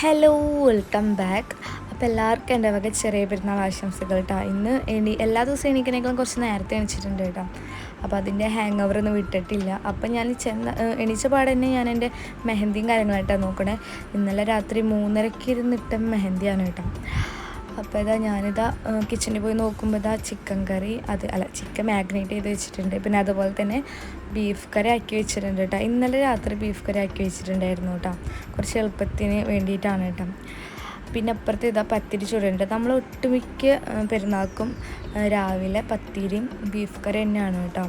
Hello welcome back അപ്പോൾ എല്ലാവർക്കും എന്റെ വക ചെറിയ പെരുന്നാൾ ആശംസകൾ കേട്ടോ ഇന്ന് എണി എല്ലാ ദിവസവും എണീക്കണേക്കാളും കുറച്ച് നേരത്തെ എണിച്ചിട്ടുണ്ട് കേട്ടോ അപ്പോൾ അതിന്റെ ഹാങ് ഒന്നും വിട്ടിട്ടില്ല. അപ്പോൾ ഞാൻ ചെന്ന എണീച്ച പാടെ തന്നെ ഞാൻ എന്റെ മെഹന്തിയും കാര്യങ്ങളായിട്ടാണ് നോക്കണേ. ഇന്നലെ രാത്രി മൂന്നരയ്ക്ക് ഇരുന്നിട്ട മെഹന്തിയാണ് കേട്ടോ അപ്പോൾ ഇതാ ഞാനിതാ കിച്ചണിൽ പോയി നോക്കുമ്പോൾ ഇതാ ചിക്കൻ കറി അത് അല്ല ചിക്കൻ മാഗ്നേറ്റ് ചെയ്ത് വെച്ചിട്ടുണ്ട്. പിന്നെ അതുപോലെ തന്നെ ബീഫ് കറി ആക്കി വെച്ചിട്ടുണ്ട് കേട്ടോ ഇന്നലെ രാത്രി ബീഫ് കറി ആക്കി വെച്ചിട്ടുണ്ടായിരുന്നു കേട്ടോ കുറച്ച് എളുപ്പത്തിന് വേണ്ടിയിട്ടാണ് കേട്ടോ പിന്നെ അപ്പുറത്ത് ഇതാ പത്തിരി ചുടുണ്ട് നമ്മൾ ഒട്ടുമിക്ക പെരുന്നാൾക്കും രാവിലെ പത്തിരിയും ബീഫ് കറി തന്നെയാണ് കേട്ടോ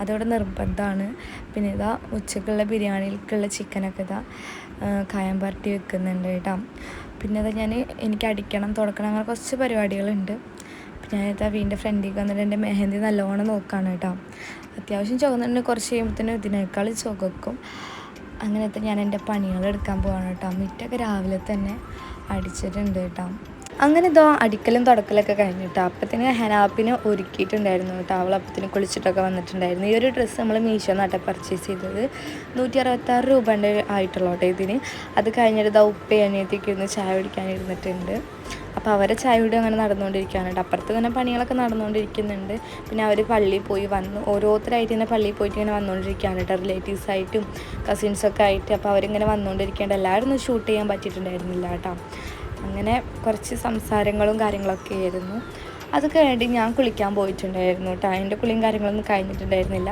അതവിടെ നിർബന്ധമാണ് പിന്നെ ഇതാ ഉച്ചക്കുള്ള ബിരിയാണിക്കുള്ള ചിക്കനൊക്കെ ഇതാ കായം പരട്ടി വെക്കുന്നുണ്ട് കേട്ടോ പിന്നെ അത് ഞാൻ എനിക്ക് അടിക്കണം തുടക്കണം അങ്ങനെ കുറച്ച് പരിപാടികളുണ്ട്. പിന്നെ ഞാനിതാ വീടിന്റെ ഫ്രണ്ടിലേക്ക് വന്നിട്ട് എന്റെ മെഹന്തി നല്ലോണം നോക്കുകയാണ് കേട്ടോ. അത്യാവശ്യം ചുവന്നിട്ട് കുറച്ച് കഴിയുമ്പോഴത്തേനും ഇതിനേക്കാൾ ചുവക്കും. അങ്ങനത്തെ ഞാൻ എന്റെ പണികൾ എടുക്കാൻ പോവാണ് കേട്ടോ. മിറ്റൊക്കെ രാവിലെ തന്നെ അടിച്ചിട്ടുണ്ട് കേട്ടോ. അങ്ങനെ ഇതോ അടിക്കലും തുടക്കലൊക്കെ കഴിഞ്ഞിട്ടോ. അപ്പത്തിന് ഹനാപ്പിനെ ഒരുക്കിയിട്ടുണ്ടായിരുന്നു കേട്ടോ. അവൾ അപ്പത്തിന് കുളിച്ചിട്ടൊക്കെ വന്നിട്ടുണ്ടായിരുന്നു. ഈ ഒരു ഡ്രസ്സ് നമ്മൾ മീഷോ നാട്ടെ പർച്ചേസ് ചെയ്തത് നൂറ്റി അറുപത്താറ് രൂപേന്റെ ആയിട്ടുള്ള കേട്ടോ ഇതിന്. അത് കഴിഞ്ഞിട്ട് ഇതാ ഉപ്പ അനിയത്തേക്ക് ഇരുന്ന് ചായ കുടിക്കാനിരുന്നിട്ടുണ്ട് അപ്പോൾ അവരെ ചായ കൂടി അങ്ങനെ നടന്നുകൊണ്ടിരിക്കുകയാണ് അപ്പുറത്ത് തന്നെ പണികളൊക്കെ നടന്നുകൊണ്ടിരിക്കുന്നുണ്ട്. പിന്നെ അവർ പള്ളിയിൽ പോയി വന്നു ഓരോരുത്തരായിട്ട് തന്നെ പള്ളിയിൽ പോയിട്ട് ഇങ്ങനെ വന്നുകൊണ്ടിരിക്കുകയാണ് കേട്ടോ. റിലേറ്റീവ്സായിട്ടും കസിൻസൊക്കെ ആയിട്ട്. അപ്പോൾ അവരിങ്ങനെ വന്നുകൊണ്ടിരിക്കേണ്ട. എല്ലാവരും ഷൂട്ട് ചെയ്യാൻ പറ്റിയിട്ടുണ്ടായിരുന്നില്ല കേട്ടോ. അങ്ങനെ കുറച്ച് സംസാരങ്ങളും കാര്യങ്ങളൊക്കെ ആയിരുന്നു. അത് കഴിഞ്ഞിട്ട് ഞാൻ കുളിക്കാൻ പോയിട്ടുണ്ടായിരുന്നു കേട്ടോ. അതിന്റെ കുളിയും കാര്യങ്ങളൊന്നും കഴിഞ്ഞിട്ടുണ്ടായിരുന്നില്ല.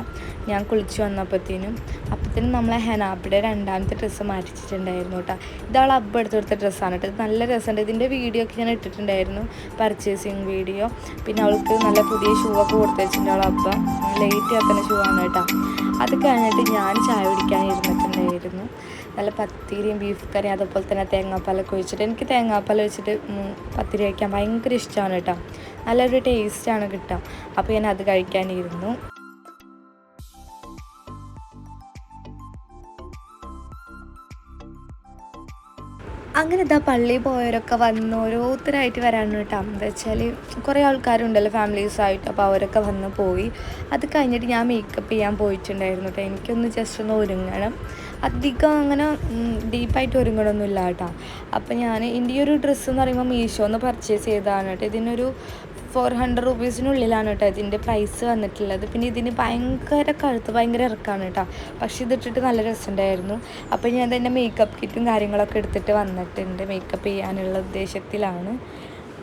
ഞാൻ കുളിച്ച് വന്നപ്പോഴത്തേനും അപ്പത്തേനും നമ്മളെ ഹെനാപ്പിയുടെ രണ്ടാമത്തെ ഡ്രസ്സ് മാറ്റിച്ചിട്ടുണ്ടായിരുന്നു കേട്ടോ. ഇതാൾ അബ്ബ എടുത്ത് കൊടുത്ത ഡ്രസ്സാണ് കേട്ടോ. ഇത് നല്ല രസമുണ്ട്. ഇതിന്റെ വീഡിയോ ഒക്കെ ഞാൻ ഇട്ടിട്ടുണ്ടായിരുന്നു. പർച്ചേസിങ് വീഡിയോ പിന്നെ അവൾക്ക് നല്ല പുതിയ ഷൂ ഒക്കെ കൊടുത്ത് വെച്ചിട്ടുണ്ട് അവൾ അബ്ബ ലേറ്റ് ആക്കുന്ന ഷൂ ആണ് കേട്ടോ. അത് കഴിഞ്ഞിട്ട് ഞാൻ ചായ കുടിക്കാൻ ഇരുന്നിട്ടുണ്ടായിരുന്നു. നല്ല പത്തിരിയും ബീഫ് കറിയും അതുപോലെ തന്നെ തേങ്ങാപ്പാലൊക്കെ ഒഴിച്ചിട്ട് എനിക്ക് തേങ്ങാപ്പാൽ വെച്ചിട്ട് പത്തിരി കഴിക്കാൻ ഭയങ്കര ഇഷ്ടമാണ് കേട്ടോ. നല്ലൊരു ടേസ്റ്റാണ് കിട്ടുക അപ്പോൾ ഞാൻ അത് കഴിക്കാനിരുന്നു. അങ്ങനെ ഇതാ പള്ളിയിൽ പോയവരൊക്കെ വന്ന് ഓരോരുത്തരായിട്ട് വരാണ് കേട്ടോ. എന്താ വെച്ചാൽ കുറേ ആൾക്കാരുണ്ടല്ലോ ഫാമിലീസായിട്ട് അപ്പോൾ അവരൊക്കെ വന്ന് പോയി. അത് കഴിഞ്ഞിട്ട് ഞാൻ മേക്കപ്പ് ചെയ്യാൻ പോയിട്ടുണ്ടായിരുന്നു കേട്ടോ. എനിക്കൊന്ന് ജസ്റ്റ് ഒന്ന് ഒരുങ്ങണം. അധികം അങ്ങനെ ഡീപ്പായിട്ട് ഒരുങ്ങണമൊന്നുമില്ല കേട്ടോ. അപ്പം ഞാൻ എന്റെ ഒരു ഡ്രസ്സ് എന്ന് പറയുമ്പോൾ മീഷോന്ന് പർച്ചേസ് ചെയ്തതാണ് കേട്ടോ. ഇതിനൊരു ഫോർ ഹൺഡ്രഡ് റുപ്പീസിനുള്ളിലാണ് കേട്ടോ ഇതിന്റെ പ്രൈസ് വന്നിട്ടുള്ളത്. പിന്നെ ഇതിന് ഭയങ്കര കഴുത്ത് ഭയങ്കര ഇറക്കാണ് കേട്ടോ. പക്ഷേ ഇതിട്ടിട്ട് നല്ല രസമുണ്ടായിരുന്നു. അപ്പോൾ ഞാൻ തന്നെ മേക്കപ്പ് കിറ്റും കാര്യങ്ങളൊക്കെ എടുത്തിട്ട് വന്നിട്ടുണ്ട് മേക്കപ്പ് ചെയ്യാനുള്ള ഉദ്ദേശത്തിലാണ്.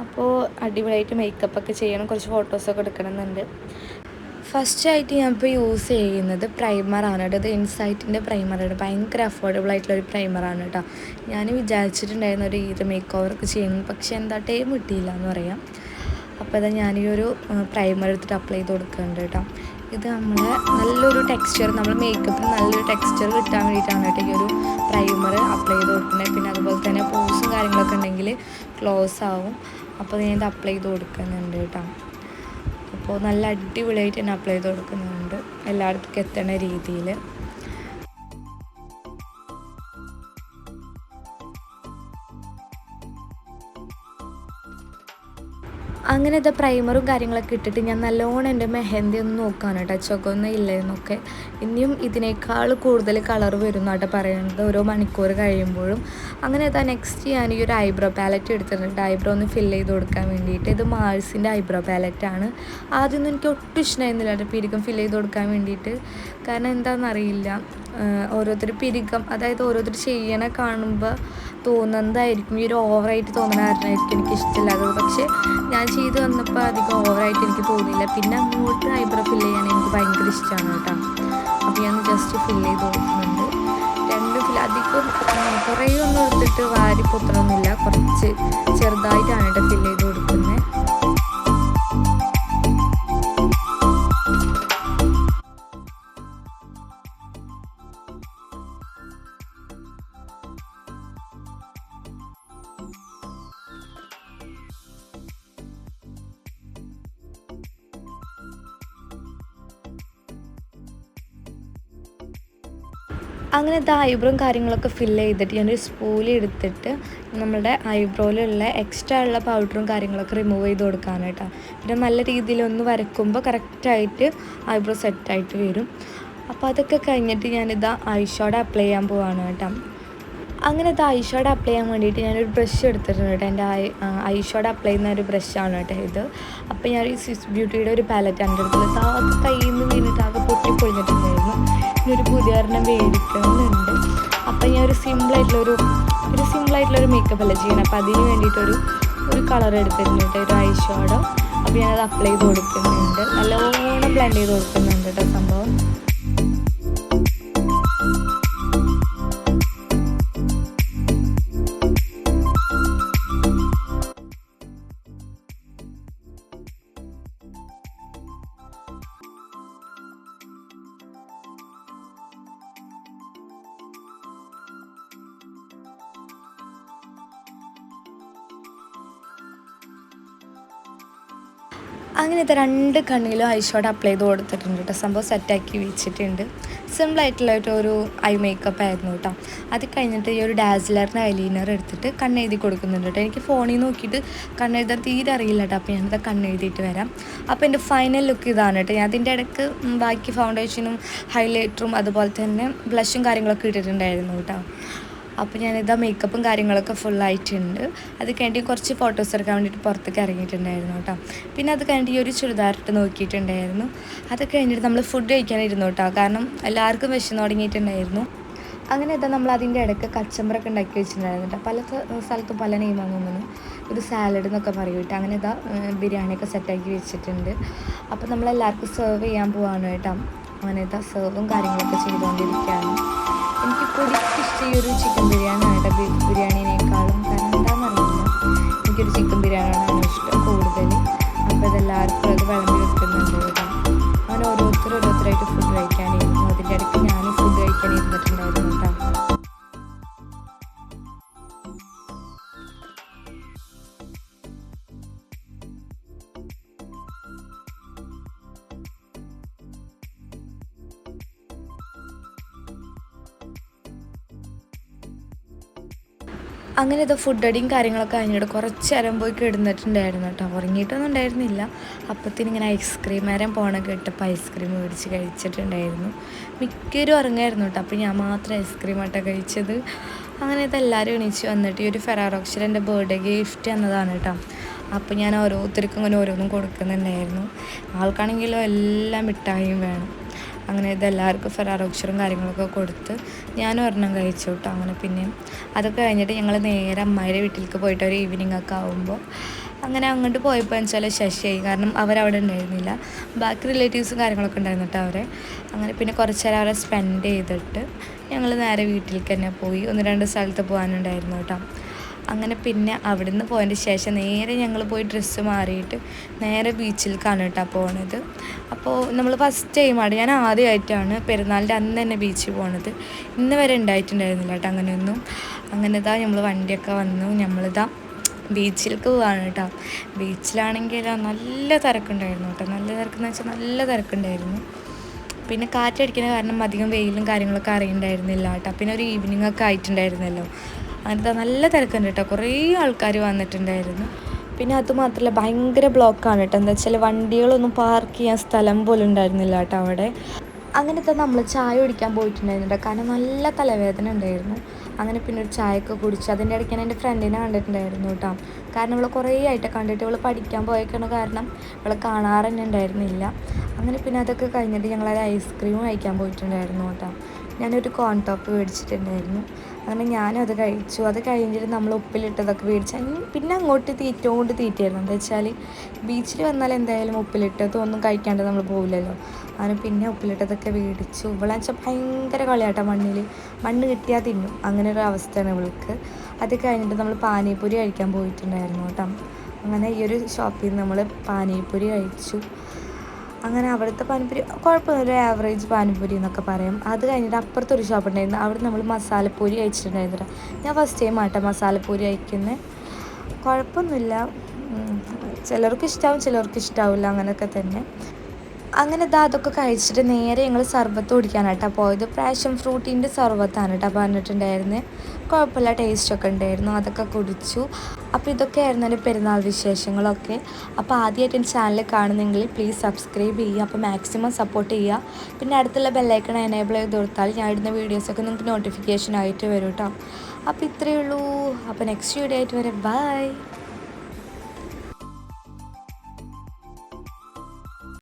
അപ്പോൾ അടിപൊളിയായിട്ട് മേക്കപ്പ് ഒക്കെ ചെയ്യണം. കുറച്ച് ഫോട്ടോസൊക്കെ എടുക്കണമെന്നുണ്ട് ഫസ്റ്റ് ആയിട്ട് ഞാൻ ഇപ്പോൾ യൂസ് ചെയ്യുന്നത് പ്രൈമറാണ് കേട്ടോ ഇത് ഇൻസൈറ്റിന്റെ പ്രൈമറാണ് ഭയങ്കര അഫോർഡബിൾ ആയിട്ടുള്ള ഒരു പ്രൈമറാണ് കേട്ടോ ഞാൻ വിചാരിച്ചിട്ടുണ്ടായിരുന്നു ഒരു ഇത് മേക്ക് ഓവറൊക്കെ ചെയ്യുന്നു പക്ഷേ എന്താ ടൈം കിട്ടിയില്ല എന്ന് പറയാം. അപ്പോൾ ഇതാ ഞാൻ ഈ ഒരു പ്രൈമർ എടുത്തിട്ട് അപ്ലൈ ചെയ്ത് കൊടുക്കുന്നുണ്ട് കേട്ടോ ഇത് നമ്മളെ നല്ലൊരു ടെക്സ്ചർ നമ്മൾ മേക്കപ്പിന് നല്ലൊരു ടെക്സ്ചർ കിട്ടാൻ വേണ്ടിയിട്ടാണ് കേട്ടോ ഈ ഒരു പ്രൈമർ അപ്ലൈ ചെയ്ത് കൊടുക്കുന്നത് പിന്നെ അതുപോലെ തന്നെ പോസും കാര്യങ്ങളൊക്കെ ഉണ്ടെങ്കിൽ ക്ലോസ് ആവും. അപ്പോൾ ഞാൻ ഇത് അപ്ലൈ ചെയ്ത് കൊടുക്കുന്നുണ്ട് കേട്ടോ അപ്പോൾ നല്ല അടിപൊളിയായിട്ട് തന്നെ അപ്ലൈ ചെയ്ത് കൊടുക്കുന്നുണ്ട്. എല്ലായിടത്തേക്കും എത്തണ രീതിയിൽ. അങ്ങനെ ഇത് പ്രൈമറും കാര്യങ്ങളൊക്കെ ഇട്ടിട്ട് ഞാൻ നല്ലോണം എന്റെ മെഹന്തി ഒന്ന് നോക്കാണ് കേട്ടോ. ഒന്നും ഇല്ലെന്നൊക്കെ. ഇനിയും ഇതിനേക്കാൾ കൂടുതൽ കളർ വരും എന്നാട്ടോ പറയുന്നത് ഓരോ മണിക്കൂർ കഴിയുമ്പോഴും. അങ്ങനെ ഇതാ നെക്സ്റ്റ് ഞാൻ ഈ ഒരു ഐബ്രോ പാലറ്റ് എടുത്തിട്ടുണ്ട്. ഐബ്രോ ഒന്ന് ഫില്ല് ചെയ്ത് കൊടുക്കാൻ വേണ്ടിയിട്ട്. ഇത് മാൾസിന്റെ ഐബ്രോ പാലറ്റാണ് ആദ്യമൊന്നും എനിക്ക് ഒട്ടും ഇഷ്ടമായിരുന്നില്ല കേട്ടോ. പിരികം ഫില്ല് ചെയ്ത് കൊടുക്കാൻ വേണ്ടിയിട്ട്. കാരണം എന്താണെന്നറിയില്ല ഓരോരുത്തർ പിരികം അതായത് ഓരോരുത്തർ ചെയ്യണ കാണുമ്പോൾ തോന്നുന്നതായിരിക്കും. ഈ ഒരു ഓവറായിട്ട് തോന്നുന്ന കാരണമായിരിക്കും എനിക്ക് ഇഷ്ടമില്ലാത്തത് പക്ഷേ ഞാൻ ചെയ്ത് വന്നപ്പോൾ അധികം ഓവറായിട്ട് എനിക്ക് തോന്നിയില്ല. പിന്നെ അങ്ങോട്ട് ഐബ്രോ ഫില്ല് ചെയ്യാൻ എനിക്ക് ഭയങ്കര ഇഷ്ടമാണ് കേട്ടോ. അപ്പോൾ ഞാൻ ജസ്റ്റ് ഫില്ല് ചെയ്ത് നോക്കുന്നുണ്ട്. രണ്ട് ഫില്ല് അധികം കുറേ ഒന്നും എടുത്തിട്ട് വാരി പൊത്തണമെന്നില്ല കുറച്ച് ചെറുതായിട്ടാണ് കേട്ടോ ഫില്ല് ചെയ്ത് അങ്ങനെ ഇത് ഐബ്രോയും കാര്യങ്ങളൊക്കെ ഫില്ല് ചെയ്തിട്ട് ഞാനൊരു സ്പൂലി എടുത്തിട്ട് നമ്മുടെ ഐബ്രോയിലുള്ള എക്സ്ട്രാ ഉള്ള പൗഡറും കാര്യങ്ങളൊക്കെ റിമൂവ് ചെയ്ത് കൊടുക്കാനായിട്ടാ പിന്നെ നല്ല രീതിയിൽ ഒന്ന് വരക്കുമ്പോൾ കറക്റ്റായിട്ട് ഐബ്രോ സെറ്റായിട്ട് വരും. അപ്പോൾ അതൊക്കെ കഴിഞ്ഞിട്ട് ഞാനിതാ ഐ ഷോഡ് അപ്ലൈ ചെയ്യാൻ പോവാണ് കേട്ടോ. അങ്ങനെ ഇത് ഐഷോഡ് അപ്ലൈ ചെയ്യാൻ വേണ്ടിയിട്ട് ഞാനൊരു ബ്രഷ് എടുത്തിട്ടുണ്ട് കേട്ടോ. എന്റെ ഐ ഐഷോഡ് അപ്ലൈ ചെയ്യുന്ന ഒരു ബ്രഷാണ് കേട്ടോ ഇത്. അപ്പോൾ ഞാൻ ഈ സ്വിസ് ബ്യൂട്ടിയുടെ ഒരു പാലറ്റ് എന്റെ അടുത്തുള്ള അത് കയ്യിൽ നിന്ന് വീണിട്ട് ആകെ പൊട്ടി പൊഴിഞ്ഞിട്ടുണ്ടായിരുന്നു ഇനി ഒരു പുതിയ ഒരെണ്ണം മേടിക്കണമെന്നുണ്ട് അപ്പോൾ ഞാൻ ഒരു സിമ്പിളായിട്ടുള്ളൊരു ഒരു സിമ്പിളായിട്ടുള്ളൊരു മേക്കപ്പ് അല്ല ചെയ്യണം. അപ്പോൾ അതിന് വേണ്ടിയിട്ടൊരു ഒരു കളർ എടുത്തിട്ടുണ്ട് ഒരു ഐഷോഡോ. അപ്പോൾ ഞാനത് അപ്ലൈ ചെയ്ത് കൊടുക്കുന്നുണ്ട്. നല്ലോണം ബ്ലെൻഡ് ചെയ്ത് കൊടുക്കുന്നുണ്ട് കേട്ടോ സംഭവം. അങ്ങനത്തെ രണ്ട് കണ്ണിലും ഐ ഷോഡ് അപ്ലൈ ചെയ്ത് കൊടുത്തിട്ടുണ്ട് കേട്ടോ. സംഭവം സെറ്റാക്കി വെച്ചിട്ടുണ്ട്. സിമ്പിളായിട്ടുള്ള ഒരു ഐ മേക്കപ്പ് ആയിരുന്നു കേട്ടോ. അത് കഴിഞ്ഞിട്ട് ഈ ഒരു ഡാസിലറിന്റെ ഐലൈനർ എടുത്തിട്ട് കണ്ണെഴുതി കൊടുക്കുന്നുണ്ട് കേട്ടോ. എനിക്ക് ഫോണിൽ നോക്കിയിട്ട് കണ്ണെഴുതാൻ തീരെ അറിയില്ല കേട്ടോ. അപ്പോൾ ഞാനത് കണ്ണെഴുതിയിട്ട് വരാം. അപ്പോൾ എന്റെ ഫൈനൽ ലുക്ക് ഇതാണ് കേട്ടോ. ഞാൻ അതിന്റെ ഇടയ്ക്ക് ബാക്കി ഫൗണ്ടേഷനും ഹൈലൈറ്ററും അതുപോലെ തന്നെ ബ്ലഷും കാര്യങ്ങളൊക്കെ ഇട്ടിട്ടുണ്ടായിരുന്നു കേട്ടോ. അപ്പോൾ ഞാനിതാ മേക്കപ്പും കാര്യങ്ങളൊക്കെ ഫുള്ളായിട്ടുണ്ട് അത് കഴിഞ്ഞിട്ട് കുറച്ച് ഫോട്ടോസ് എടുക്കാൻ വേണ്ടിയിട്ട് പുറത്തേക്ക് ഇറങ്ങിയിട്ടുണ്ടായിരുന്നു കേട്ടോ. പിന്നെ അത് കഴിഞ്ഞിട്ട് ഈ ഒരു ചുരിദാറിട്ട് നോക്കിയിട്ടുണ്ടായിരുന്നു. അത് കഴിഞ്ഞിട്ട് നമ്മൾ ഫുഡ് കഴിക്കാനിരുന്നു കേട്ടോ. കാരണം എല്ലാവർക്കും വിശന്ന് തുടങ്ങിയിട്ടുണ്ടായിരുന്നു. അങ്ങനെ ഇതാ നമ്മൾ അതിന്റെ ഇടയ്ക്ക് കച്ചമ്പറൊക്കെ ഉണ്ടാക്കി വെച്ചിട്ടുണ്ടായിരുന്നു പല സ്ഥ- സ്ഥലത്തും പല നെയ്മാണ് തോന്നുന്നു ഒരു സാലഡ് എന്നൊക്കെ പറയും കേട്ടോ അങ്ങനെ ഇതാ ബിരിയാണിയൊക്കെ സെറ്റാക്കി വെച്ചിട്ടുണ്ട്. അപ്പോൾ നമ്മളെല്ലാവർക്കും സെർവ് ചെയ്യാൻ പോവാണ് കേട്ടോ. അങ്ങനെ ഇതാ സെർവും കാര്യങ്ങളൊക്കെ ചെയ്തുകൊണ്ടിരിക്കുകയാണ്. എനിക്ക് പൊടിക്ക് ഇഷ്ടം ഈ ഒരു ചിക്കൻ ബിരിയാണി ആയിട്ട് ബീഫ് ബിരിയാണിനേക്കാളും കാരണം എന്താണെന്നറിയില്ല എനിക്കൊരു ചിക്കൻ ബിരിയാണിയാണ് ഇഷ്ടം കൂടുതൽ അപ്പോൾ ഇതെല്ലാവർക്കും അത് വിളമ്പി അങ്ങനെ ഇത് ഫുഡ് അടിയും കാര്യങ്ങളൊക്കെ കഴിഞ്ഞിട്ട് കുറച്ച് നേരം പോയി കിടന്നിട്ടുണ്ടായിരുന്നു കേട്ടോ. ഉറങ്ങിയിട്ടൊന്നും ഉണ്ടായിരുന്നില്ല. അപ്പത്തിന് ഇങ്ങനെ ഐസ്ക്രീം നേരം പോണ കേട്ടപ്പോൾ ഐസ്ക്രീം മേടിച്ച് കഴിച്ചിട്ടുണ്ടായിരുന്നു. മിക്കവരും ഉറങ്ങായിരുന്നു കേട്ടോ. അപ്പോൾ ഞാൻ മാത്രം ഐസ്ക്രീം ആട്ടോ കഴിച്ചത്. അങ്ങനെ ഇതെല്ലാവരും എണീച്ച് വന്നിട്ട് ഈ ഒരു ഫെറാറോക്സിൽ എന്റെ ബർത്ത്ഡേ ഗിഫ്റ്റ് എന്നതാണ് കേട്ടോ. അപ്പോൾ ഞാൻ ഓരോരുത്തർക്കും ഇങ്ങനെ ഓരോന്നും കൊടുക്കുന്നുണ്ടായിരുന്നു. ആൾക്കാണെങ്കിലും എല്ലാം മിഠായിയും വേണം. അങ്ങനെ ഇതെല്ലാവർക്കും ഫെറാറോക്ഷറും കാര്യങ്ങളൊക്കെ കൊടുത്ത് ഞാൻ ഒരെണ്ണം കഴിച്ചു കേട്ടോ അങ്ങനെ പിന്നെ അതൊക്കെ കഴിഞ്ഞിട്ട് ഞങ്ങൾ നേരെ അമ്മയുടെ വീട്ടിലേക്ക് പോയിട്ട് ഒരു ഈവനിങ് ഒക്കെ ആകുമ്പോൾ അങ്ങനെ അങ്ങോട്ട് പോയപ്പോൾ വെച്ചാൽ ശശിയായി. കാരണം അവരവിടെ ഉണ്ടായിരുന്നില്ല. ബാക്കി റിലേറ്റീവ്സും കാര്യങ്ങളൊക്കെ ഉണ്ടായിരുന്നു കേട്ടോ അവരെ. അങ്ങനെ പിന്നെ കുറച്ച് നേരം അവരെ സ്പെൻഡ് ചെയ്തിട്ട് ഞങ്ങൾ നേരെ വീട്ടിലേക്ക് തന്നെ പോയി. ഒന്ന് രണ്ട് സ്ഥലത്ത് പോകാനുണ്ടായിരുന്നു കേട്ടോ. അങ്ങനെ പിന്നെ അവിടുന്ന് പോയതിന് ശേഷം നേരെ ഞങ്ങൾ പോയി ഡ്രസ്സ് മാറിയിട്ട് നേരെ ബീച്ചിലേക്കാണ് കേട്ടോ പോണത്. അപ്പോൾ നമ്മൾ ഫസ്റ്റ് ടൈമാണ് ഞാൻ ആദ്യമായിട്ടാണ് പെരുന്നാളിന്റെ അന്ന് തന്നെ ബീച്ചിൽ പോണത്. ഇന്ന് വരെ ഉണ്ടായിട്ടുണ്ടായിരുന്നില്ല കേട്ടോ അങ്ങനെയൊന്നും. അങ്ങനെ ഇതാ നമ്മൾ വണ്ടിയൊക്കെ വന്നു. നമ്മളിതാ ബീച്ചിലേക്ക് പോവാണ് കേട്ടോ. ബീച്ചിലാണെങ്കിൽ നല്ല തിരക്കുണ്ടായിരുന്നു കേട്ടോ. നല്ല തിരക്കെന്ന് വെച്ചാൽ നല്ല തിരക്കുണ്ടായിരുന്നു. പിന്നെ കാറ്റടിക്കുന്ന കാരണം അധികം വെയിലും കാര്യങ്ങളൊക്കെ അറിയണ്ടായിരുന്നില്ല കേട്ടോ. പിന്നെ ഒരു ഈവനിങ് ഒക്കെ ആയിട്ടുണ്ടായിരുന്നല്ലോ. അങ്ങനത്തെ നല്ല തിരക്കുണ്ട് കേട്ടോ. കുറേ ആൾക്കാർ വന്നിട്ടുണ്ടായിരുന്നു. പിന്നെ അതുമാത്രമല്ല ഭയങ്കര ബ്ലോക്കാണ് കേട്ടോ. എന്താ വെച്ചാൽ വണ്ടികളൊന്നും പാർക്ക് ചെയ്യാൻ സ്ഥലം പോലും ഉണ്ടായിരുന്നില്ല കേട്ടോ അവിടെ. അങ്ങനത്തെ നമ്മൾ ചായ കുടിക്കാൻ പോയിട്ടുണ്ടായിരുന്നു കേട്ടോ. കാരണം നല്ല തലവേദന ഉണ്ടായിരുന്നു. അങ്ങനെ പിന്നെ ഒരു ചായയൊക്കെ കുടിച്ച് അതിന്റെ ഇടയ്ക്ക് ഞാൻ എന്റെ ഫ്രണ്ടിനെ കണ്ടിട്ടുണ്ടായിരുന്നു കേട്ടോ. കാരണം ഇവളെ കുറേ ആയിട്ട് കണ്ടിട്ട് ഇവൾ പഠിക്കാൻ പോയേക്കണ കാരണം ഇവളെ കാണാറ് തന്നെ ഉണ്ടായിരുന്നില്ല. അങ്ങനെ പിന്നെ അതൊക്കെ കഴിഞ്ഞിട്ട് ഞങ്ങളൊരു ഐസ്ക്രീം കഴിക്കാൻ പോയിട്ടുണ്ടായിരുന്നു കേട്ടോ. ഞാനൊരു കോൺ ടോപ്പ് മേടിച്ചിട്ടുണ്ടായിരുന്നു. അങ്ങനെ ഞാനും അത് കഴിച്ചു. അത് കഴിഞ്ഞിട്ട് നമ്മൾ ഉപ്പിലിട്ടതൊക്കെ മേടിച്ച് പിന്നെ അങ്ങോട്ട് തീറ്റ കൊണ്ട് തീറ്റയായിരുന്നു. എന്താ വെച്ചാൽ ബീച്ചിൽ വന്നാൽ എന്തായാലും ഉപ്പിലിട്ടതും ഒന്നും കഴിക്കാണ്ട് നമ്മൾ പോവില്ലല്ലോ. അങ്ങനെ പിന്നെ ഉപ്പിലിട്ടതൊക്കെ മേടിച്ചു ഇവളെ വെച്ചാൽ ഭയങ്കര കളിയാട്ടോ മണ്ണിൽ മണ്ണ് കിട്ടിയാൽ തിന്നും. അങ്ങനെ ഒരു അവസ്ഥയാണ് ഇവൾക്ക്. അത് കഴിഞ്ഞിട്ട് നമ്മൾ പാനിപൂരി കഴിക്കാൻ പോയിട്ടുണ്ടായിരുന്നു കേട്ടോ. അങ്ങനെ ഈ ഒരു ഷോപ്പിൽ നിന്ന് നമ്മൾ പാനിപൂരി കഴിച്ചു. അങ്ങനെ അവിടുത്തെ പാനിപ്പൂരി കുഴപ്പമൊന്നുമില്ല. ഒരു ആവറേജ് പാനിപ്പൂരി എന്നൊക്കെ പറയും. അത് കഴിഞ്ഞിട്ട് അപ്പുറത്തൊരു ഷോപ്പ് ഉണ്ടായിരുന്നു. അവിടെ നമ്മൾ മസാലപ്പൂരി കഴിച്ചിട്ടുണ്ടായിരുന്നില്ല. ഞാൻ ഫസ്റ്റ് ടൈം ആട്ടെ മസാലപ്പൂരി കഴിക്കുന്നത് കുഴപ്പമൊന്നുമില്ല. ചിലർക്ക് ഇഷ്ടാവും ചിലർക്ക് ഇഷ്ടാവില്ല അങ്ങനെയൊക്കെ തന്നെ. അങ്ങനെ ഇതാ അതൊക്കെ കഴിച്ചിട്ട് നേരെ ഞങ്ങൾ സർബത്ത് കുടിക്കാനാട്ടാ പോയത്. പ്രാഷൻ ഫ്രൂട്ടിന്റെ സർബത്താണ് കേട്ടോ പറഞ്ഞിട്ടുണ്ടായിരുന്നത് കുഴപ്പമില്ല ടേസ്റ്റൊക്കെ ഉണ്ടായിരുന്നു. അതൊക്കെ കുടിച്ചു. അപ്പോൾ ഇതൊക്കെയായിരുന്നു എന്റെ പെരുന്നാൾ വിശേഷങ്ങളൊക്കെ. അപ്പോൾ ആദ്യമായിട്ട് എന്റെ ചാനൽ കാണുന്നെങ്കിൽ പ്ലീസ് സബ്സ്ക്രൈബ് ചെയ്യുക. അപ്പോൾ മാക്സിമം സപ്പോർട്ട് ചെയ്യുക. പിന്നെ അടുത്തുള്ള ബെല്ലൈക്കൺ എനേബിൾ ചെയ്ത് കൊടുത്താൽ ഞാൻ ഇടുന്ന വീഡിയോസൊക്കെ നിങ്ങൾക്ക് നോട്ടിഫിക്കേഷൻ ആയിട്ട് വരും കേട്ടോ അപ്പോൾ ഇത്രയേ ഉള്ളൂ. അപ്പോൾ നെക്സ്റ്റ് വീഡിയോ ആയിട്ട് വരെ. ബൈ